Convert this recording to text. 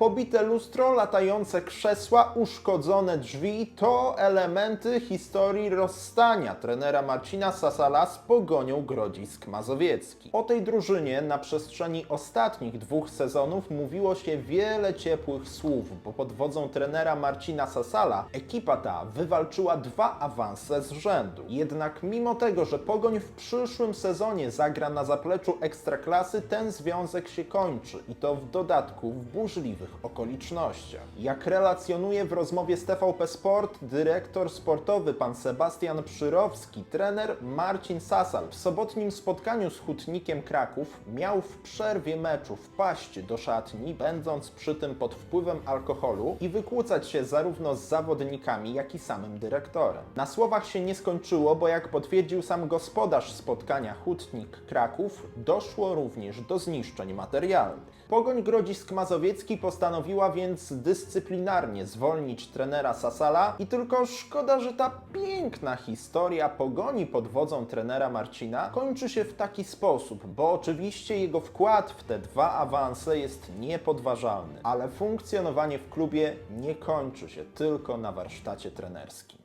Pobite lustro, latające krzesła, uszkodzone drzwi to elementy historii rozstania trenera Marcina Sasala z Pogonią Grodzisk Mazowiecki. O tej drużynie na przestrzeni ostatnich dwóch sezonów mówiło się wiele ciepłych słów, bo pod wodzą trenera Marcina Sasala ekipa ta wywalczyła dwa awanse z rzędu. Jednak mimo tego, że Pogoń w przyszłym sezonie zagra na zapleczu Ekstraklasy, ten związek się kończy i to w dodatku w okolicznościach. Jak relacjonuje w rozmowie z TVP Sport dyrektor sportowy pan Sebastian Przyrowski, trener Marcin Sasal w sobotnim spotkaniu z Hutnikiem Kraków miał w przerwie meczu wpaść do szatni, będąc przy tym pod wpływem alkoholu i wykłócać się zarówno z zawodnikami, jak i samym dyrektorem. Na słowach się nie skończyło, bo jak potwierdził sam gospodarz spotkania Hutnik Kraków, doszło również do zniszczeń materialnych. Pogoń Grodzisk Mazowiecki postanowiła więc dyscyplinarnie zwolnić trenera Sasala i tylko szkoda, że ta piękna historia pogoni pod wodzą trenera Marcina kończy się w taki sposób, bo oczywiście jego wkład w te dwa awanse jest niepodważalny, ale funkcjonowanie w klubie nie kończy się tylko na warsztacie trenerskim.